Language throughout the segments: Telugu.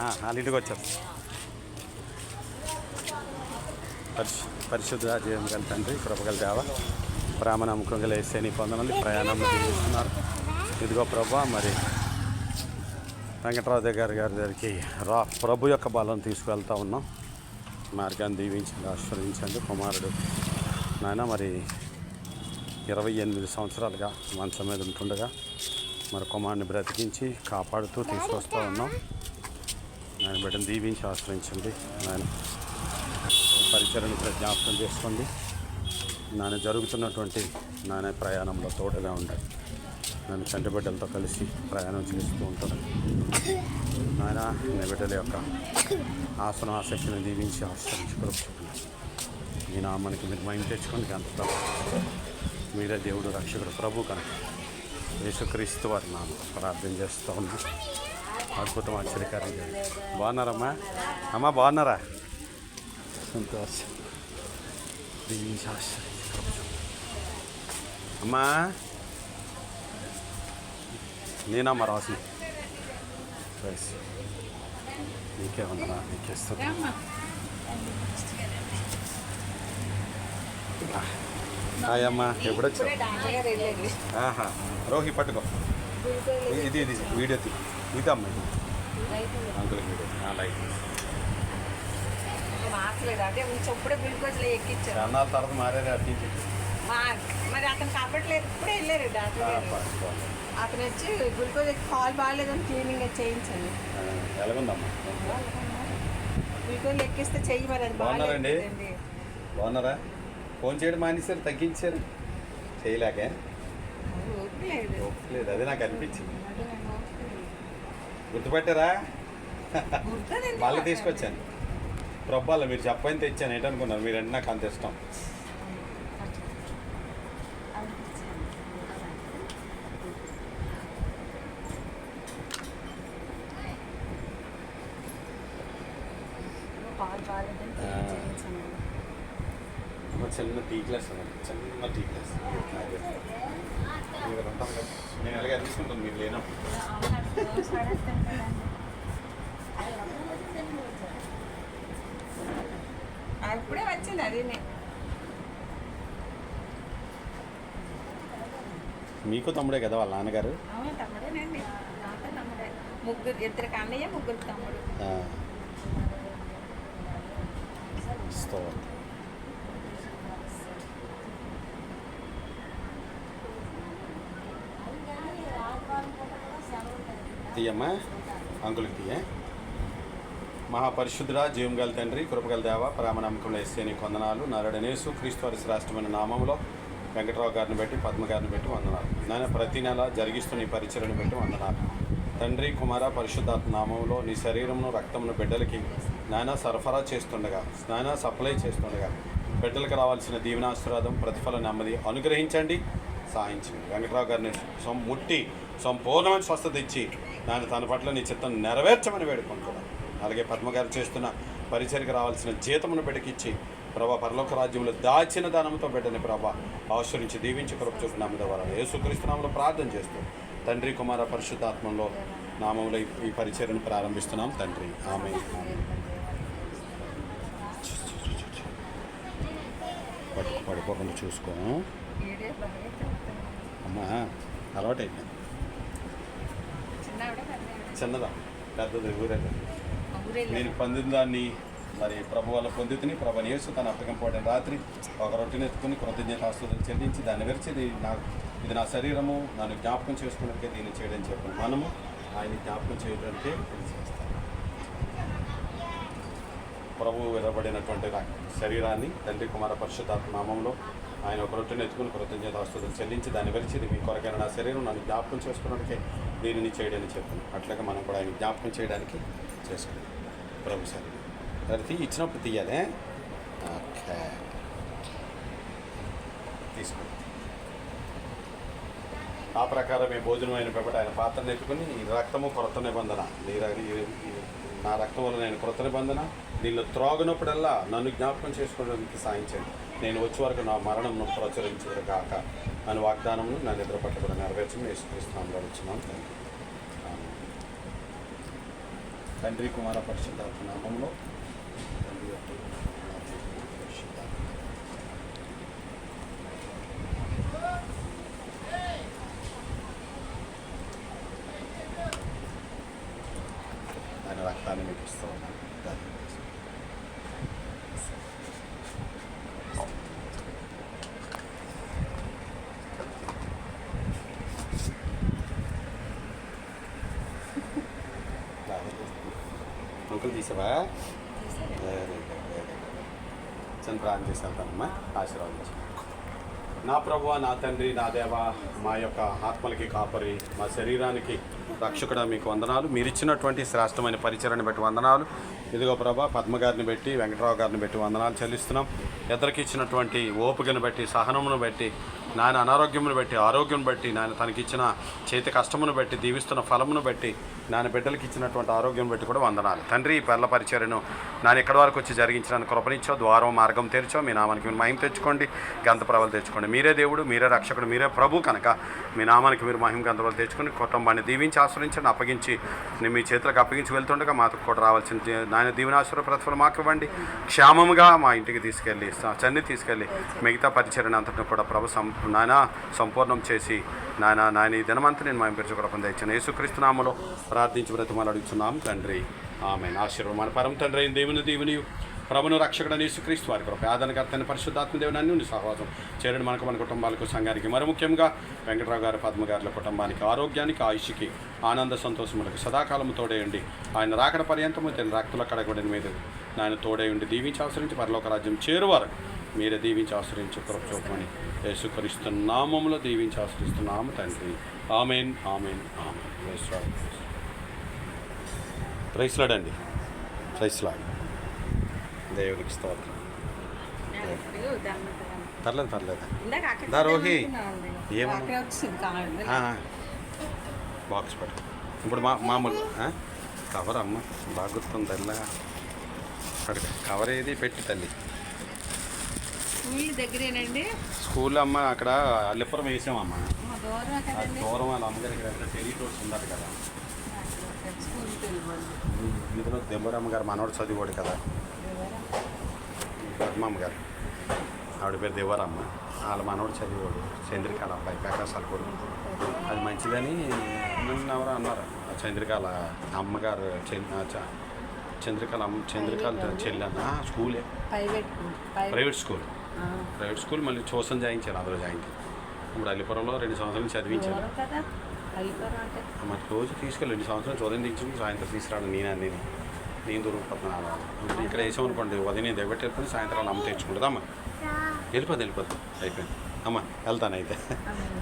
వాళ్ళ ఇంటికి వచ్చారు. పరిశు పరిశుద్ధ జీవం గల తండ్రి కృపగల దేవ ప్రామణముఖం గల వేసే నీ పొందనండి ప్రయాణంలో జీవిస్తున్నారు. ఇదిగో ప్రభా మరి వెంకటరావు దగ్గర గారి దగ్గరికి రా ప్రభు యొక్క బలం తీసుకువెళ్తా ఉన్నాం. మార్గాన్ని దీవించండి ఆశీర్వదించండి కుమారుడు. నాయన మరి ఇరవై ఎనిమిది సంవత్సరాలుగా మంచం మీద ఉంటుండగా మరి కుమారుని బ్రతికించి కాపాడుతూ తీసుకొస్తూ ఉన్నాం. ఆయన బిడ్డను దీవించి ఆశ్రయించండి. ఆయన పరిచయను జ్ఞాపకం చేసుకోండి. నాన్న జరుగుతున్నటువంటి నాన్న ప్రయాణంలో తోడుగా ఉండాలి నన్ను చంటి బిడ్డలతో కలిసి ప్రయాణం చేస్తూ ఉంటాను నాయన నీ బిడ్డల యొక్క ఆసన ఆసక్తిని దీవించి ఆశ్రయించుకోవచ్చు ఈ నామానికి మీరు మైండ్ తెచ్చుకోండి. అంత మీరే దేవుడు రక్షకుడు ప్రభు కనుక. యేసుక్రీస్తు వారి నామం ప్రార్థన చేస్తూ ఉన్నాను అద్భుతం ఆశ్చర్యకారం. బాగున్నారమ్మా? అమ్మా బాగున్నారా? సంతోషం అమ్మా నేనమ్మా రాసి రైస్ నీకే ఉందా నీకే హాయ్ అమ్మా ఎప్పుడొచ్చావు? ఆహా రోహి పట్టుకో. ఇది ఇది వీడియో తీ. ఇదమ్మా అమ్మా ఇది అంకుల్ వీడియో ఆ, లైట్ మార్చలేదు? అదే ఇప్పుడే ఎక్కించారు తర్వాత మరి అతను ఇప్పుడే వెళ్ళారు డాక్టర్. అతను వచ్చి గ్లూకోజ్ కాల్ బాగాలేదని క్లీనింగ్ చేయించండి. ఆ, ఎలాగుందమ్మా? గ్లూకోజ్ ఎక్కిస్తే చెయ్యి మరి అది బాగున్నారండి? బాగాలేదండి బాగున్నారా? ఫోన్ చేయడం మానేశారు తగ్గించారు. చేయలేకే. లేదు. అదే నాకు అనిపించింది. గుర్తుపెట్టారా? మళ్ళీ తీసుకొచ్చాను. ప్రొబ్బాల మీరు చెప్పని తెచ్చాను. ఏంటనుకున్నారు? మీరంటే నాకు అంత ఇష్టం. చిన్న టీ గ్లాస్ చిన్న టీ గ్లాస్. నేను అలాగే తీసుకుంటాను. మీరు లేనా ఆ, ఇప్పుడే వచ్చింది అది మీకు తమ్ముడే కదా వాళ్ళ నాన్నగారు? తమ్ముడేనండి. తమ్ముడే. ముగ్గురు ఇద్దరికి అన్నయ్య ముగ్గురు తమ్ముడు. స్తోత్రం. తీయమ్మా అంకులకి తీయ మహాపరిశుద్ధుడా జీవంగల తండ్రి కృపగల దేవ ప్రేమనమ్మకంలో వేస్తే నీ కొందనాలు నరడనేసు క్రీస్తు వారి శ్రేష్టమైన నామంలో వెంకటరావు గారిని బట్టి పద్మ గారిని బట్టి వందనాలు. నాయన ప్రతి నెల జరిగిస్తున్న ఈ పరిచయను బట్టి వందనాలు. తండ్రి కుమార పరిశుద్ధాత్మ నామంలో నీ శరీరంను రక్తమును బిడ్డలకి నాయన సరఫరా చేస్తుండగా నాయన సప్లై చేస్తుండగా బిడ్డలకు రావాల్సిన దీవెనాశీర్వాదం ప్రతిఫల నెమ్మది అనుగ్రహించండి సాయించండి వెంకటరావు గారిని సం- ముట్టి సంపూర్ణమైన స్వస్థత ఇచ్చి నాయన తన పట్ల నీ చిత్తం నెరవేర్చమని వేడుకుంటున్నాను. అలాగే పద్మగారు చేస్తున్న పరిచయకు రావాల్సిన జీతమును బిడ్డకిచ్చి ప్రభా పరలోక రాజ్యంలో దాచిన దానంతో బిడ్డని ప్రభా ఆశ్రయించి దీవించి కృప చూపినామ ద్వారా యేసుక్రీస్తునామంలో ప్రార్థన చేస్తూ తండ్రి కుమార పరిశుద్ధాత్మంలో నామంలో ఈ- పరిచయను ప్రారంభిస్తున్నాం. తండ్రి ఆమె పడు పడిపోకుండా చూసుకో. ఏడే బాగా చెప్తాను అమ్మా పెద్ద చిన్నదా? పెద్దది ఊరేది ఊరెళ్ళి నేను పొందిన దాన్ని మరి ప్రభు వల్ల పొందుతుని ప్రభు యేసు తన అప్పగింపబడిన రాత్రి ఒక రొట్టెని ఎత్తుకుని కృతజ్ఞతాస్తుతులు చెల్లించి దాన్ని విరిచి ఇది నా ఇది నా శరీరము నన్ను జ్ఞాపకం చేసుకున్నట్టుగా దీన్ని చేయడం చెప్పాను మనము ఆయన జ్ఞాపకం చేయడానికే చేస్తాం. ప్రభు విరబడినటువంటి నా శరీరాన్ని తండ్రి కుమార పరిశుద్ధాత్మ నామంలో ఆయన ఒక రొట్టెని ఎత్తుకుని కృతజ్ఞతాస్తుతులు చెల్లించి దాన్ని విరిచి ఇది మీ కొరకైన నా శరీరం నన్ను జ్ఞాపకం చేసుకున్నట్టుకే దీనిని చేయడానికి చెప్పాను. అట్లాగే మనం కూడా ఆయన జ్ఞాపకం చేయడానికి చేసుకున్నాం ప్రభు సరే. అది తీ ఇచ్చినప్పుడు తీయాలి ఓకే. తీసుకో. ఆ ప్రకారం ఈ భోజనం అయిన పిమ్మట ఆయన పాత్ర నేర్చుకుని ఈ రక్తము కొరత నిబంధన. నీ నా రక్తం వల్ల నేను కొరత నిబంధన దీనిలో త్రాగునప్పుడల్లా నన్ను జ్ఞాపకం చేసుకోవడానికి సాయించండి నేను వచ్చే వరకు నా మరణంను ప్రచురించదు కాక అని వాగ్దానమును నా నిద్ర పట్టకుండా నెరవేర్చి యేసుక్రీస్తునామంలో వచ్చినాను తండ్రి. తండ్రి కుమార పరిశుద్ధాత్మ నామంలో. తండ్రి కుమార ఆయన రక్తాన్ని మీకు ఇస్తూ ఉన్నాను దాన్ని అంకుల్ తీసావా? వెరీ గుడ్ వెరీ గుడ్ చిన్న ప్రార్థన చేసి వెళ్తానమ్మా ఆశీర్వాదించి నా ప్రభు నా తండ్రి నా దేవ మా యొక్క ఆత్మలకి కాపరి మా శరీరానికి రక్షకుడ మీకు వందనాలు. మీరు ఇచ్చినటువంటి శ్రేష్టమైన పరిచయాన్ని బట్టి వందనాలు. ఇదిగో ప్రభా పద్మ గారిని బట్టి వెంకటరావు గారిని బట్టి వందనాలు చెల్లిస్తున్నాం. ఇద్దరికి ఇచ్చినటువంటి ఓపికను బట్టి సహనమును బట్టి నాయన అనారోగ్యమును బట్టి ఆరోగ్యం బట్టి నాయన తనకిచ్చిన చేతి కష్టమును బట్టి దీవిస్తున్న ఫలమును బట్టి నాయన బిడ్డలకి ఇచ్చినటువంటి ఆరోగ్యం బట్టి కూడా వందనాలు. తండ్రి ఈ పెళ్ళ పరిచర్యను నాన్న ఇక్కడి వరకు వచ్చి జరిగించడానికి కృపనిచ్చో ద్వారం మార్గం తెరిచో మీ నామానికి మీరు మహిమ తెచ్చుకోండి. గంత ప్రభలు తెచ్చుకోండి. మీరే దేవుడు మీరే రక్షకుడు మీరే ప్రభు కనుక మీ నామానికి మీరు మహిమ గంత తెచ్చుకొని కుటుంబాన్ని దీవించి ఆశ్రయించండి అప్పగించి నేను మీ చేతులకు అప్పగించి వెళ్తుండగా మాకు కూడా రావాల్సిన నాయన దీవెనాశ్వర ప్రతిఫలం మాకు ఇవ్వండి క్షేమంగా మా ఇంటికి తీసుకెళ్ళి చన్ని తీసుకెళ్ళి మిగతా పరిచరణ అంతటిని కూడా ప్రభు సం నాయన సంపూర్ణం చేసి నాయన నాయన ఈ దినమంతా నేను మా పెంచు కూడా పొందించాను యేసుక్రీస్తు నామలో ప్రార్థించి బ్రతిమాలు అడుగుతున్నాం తండ్రి. ఆమె ఆశీర్వాదం మన పరం తండ్రి దేవుని దేవుని ప్రభును రక్షకుడని యేసుక్రీస్తు వారి కృప. ఆదరణకర్తని పరిశుద్ధాత్మ దేవుని అన్ని సహవాసం చేరడం మనకు మన కుటుంబాలకు సంఘానికి మరి ముఖ్యంగా వెంకటరావు గారు పద్మ గారుల కుటుంబానికి ఆరోగ్యానికి ఆయుష్కి ఆనంద సంతోషములకు సదాకాలము తోడేయండి. ఆయన రాకడ పర్యంతము తన రక్తుల కడగొడని మీద ఆయన తోడేయండి దీవించి ఆశ్రయించి పరలోక రాజ్యం చేరువారు మీరే దీవించి ఆశ్రయించి కృప చూపమని యేసుక్రీస్తు నామములో దీవించి ఆశ్రయిస్తున్నాము తండ్రి. Amen amen amen. ప్రైస్లాడండి ప్రైస్లాడ్ దేవునికి స్తోత్రం. పర్లేదు పర్లేదు. దా, రోహి. బాక్స్ పెట్టు ఇప్పుడు మా మామూలు? కవర్ అమ్మ బాగా గుర్తుంది అక్కడ కవర్ ఏది పెట్టి తల్లి. స్కూల్ దగ్గరేనండి. స్కూల్ అమ్మ అక్కడ అల్లిపురం వేసామమ్మ. దూరం వాళ్ళ అమ్మగారికి దగ్గర టెలిటోర్స్ ఉండాలి కదా. ఇందులో దెంబరమ్మ గారు మనోడు చదివాడు కదా. పద్మమ్మ గారు ఆవిడ పేరు దేవరమ్మ. వాళ్ళ మనోడు చదివాడు చంద్రికాల అబ్బాయి ప్రకాశాల కొడుకు. అది మంచిదని నిన్న ఎవరో అన్నారు. చంద్రికాల అమ్మగారు చంద్రికాల అమ్మ చంద్రికాల చెల్లి అన్న. ఆ, స్కూలే. Private private. School. Private school మళ్ళీ చూసం జాయించారు అందులో జాయిన్ ఇప్పుడు అల్లిపురంలో రెండు సంవత్సరాలు చదివించారు. మరి రోజు తీసుకెళ్ళి రెండు సంవత్సరాలు చదువు తెచ్చి సాయంత్రం తీసుకురావడం నేను అన్నీ నేను దొరికిపోతున్నాను ఇప్పుడు ఇక్కడ వేసాం అనుకోండి ఉదయం దగ్గర వెళ్ళిపోయి సాయంత్రం అమ్మ తెచ్చుకుంటుంది. అమ్మ వెళ్ళిపోద్ది వెళ్ళిపోద్ది అయిపోయింది. అమ్మ వెళ్తాను అయితే.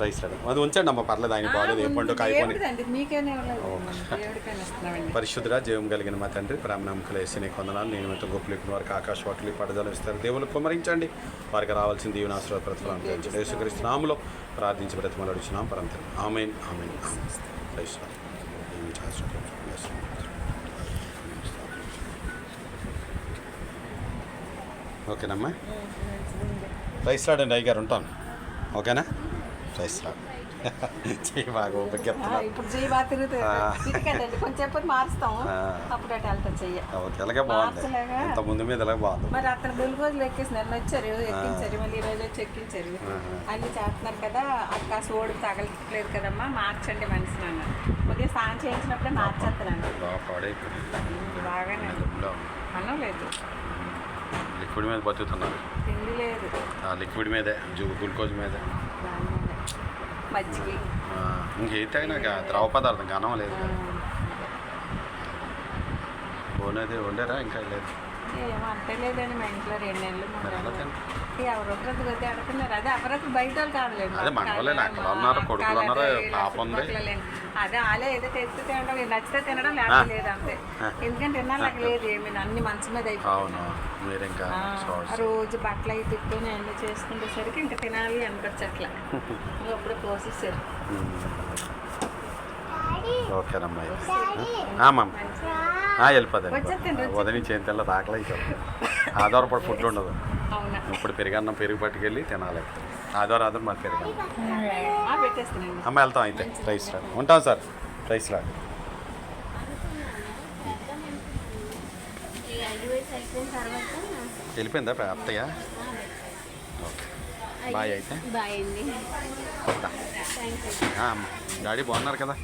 రైస్ రాడు. అది ఉంచండి అమ్మ పర్లేదు ఆయన బాగాలేదు ఏ పండుగ అయిపోయి పరిశుద్ధుడా జీవం కలిగిన మా తండ్రి ప్రాణముఖులు వేసిన కొందనాలు నేను ఎంతో గొప్పలు ఇప్పుడు వారికి ఆకాశ వాటిని పడదలు ఇస్తారు. దేవులు కుమరించండి. వారికి రావాల్సిన దీవెనాశ్రవ ప్రతిఫలం అనుగ్రహించండి. యేసుక్రీస్తు నామములో ప్రార్థించి ప్రతిమలు అడుగుతున్నాం పరంతం ఆమెన్ ఆమెన్. రైస్ రాడు. ఓకేనమ్మా. రైస్ రాడండి అయ్య గారు ఉంటాను ఓకేనా? రైస్ రాడు. చెయ్యి బాగా ఆ, ఓపికెత్తున్నారు ఇప్పుడు చెయ్యి బాగా తిరుగుతుంది. ఆ. ఇటుకండి కొంచెం చెప్పి మారుస్తాం ఆ. అప్పుడు అటు వెళ్తా చెయ్య. ఓకే ఇలాగే బాగుంది. మార్చలేగా? ఇంత ముందు మీద బాగుంది. మరి అతను వచ్చారు ఎక్కించారు మళ్ళీ ఈ రోజు వచ్చి ఎక్కించారు. అన్ని చేస్తున్నారు కదా అక్క సోడు తగలట్లేదు కదమ్మా మార్చండి అన్నారు కొద్దిగా స్నానం చేయించినప్పుడే బాగానే నలుపులో అన్నం లేదు లిక్విడ్ మీద బతుకుతున్నారు. తిండి లేదు. ఆ లిక్విడ్ మీదే జూ గ్లూకోజ్ మీదే. మజ్జిగ ద్రవ పదార్థం ఘనం లేదు పోనేది వండారా? ఇంకా లేదు. ఏం అంటే లేదండి మా ఇంట్లో రెండు నెలలు మూడు మరి ఎలా నెలలు. తింటారు? ఈ ఎవరొకరు కొద్దిగా అడుగుతున్నారు అదే ఎవరొకరు బయట వాళ్ళు కాదులేండి అదే వాళ్ళే ఏదో తెచ్చి తినడం నచ్చితే తినడం లేకపోతే లేదు అంతే. ఎందుకంటే తినాలకు లేదు ఏమి అన్ని మంచి మీద షార్ట్స్ రోజు బట్టలు అవి తిట్టుకొని అన్ని చేసుకునేసరికి ఇంకా తినాలి అనిపించట్లా అప్పుడు కోసేసారు. ఓకేనమ్మా ఉదయం చేతి తెల్ల అయిపోతుంది ఆధారపడి ఫుడ్ ఉండదు. ఇప్పుడు పెరిగన్నం పెరుగు పట్టుకెళ్ళి తినాలి. ఆధార్ ఆధార్ మాది పెరిగన్నం. అమ్మ వెళ్తాం అయితే. రైస్ రాడు ఉంటాం సార్. రైస్ తర్వాత వెళ్ళిపోయిందా అత్తయ్య? ఓకే. బాయ్ అయితే. బాయ్ అండి. డాడీ బాగున్నారు కదా?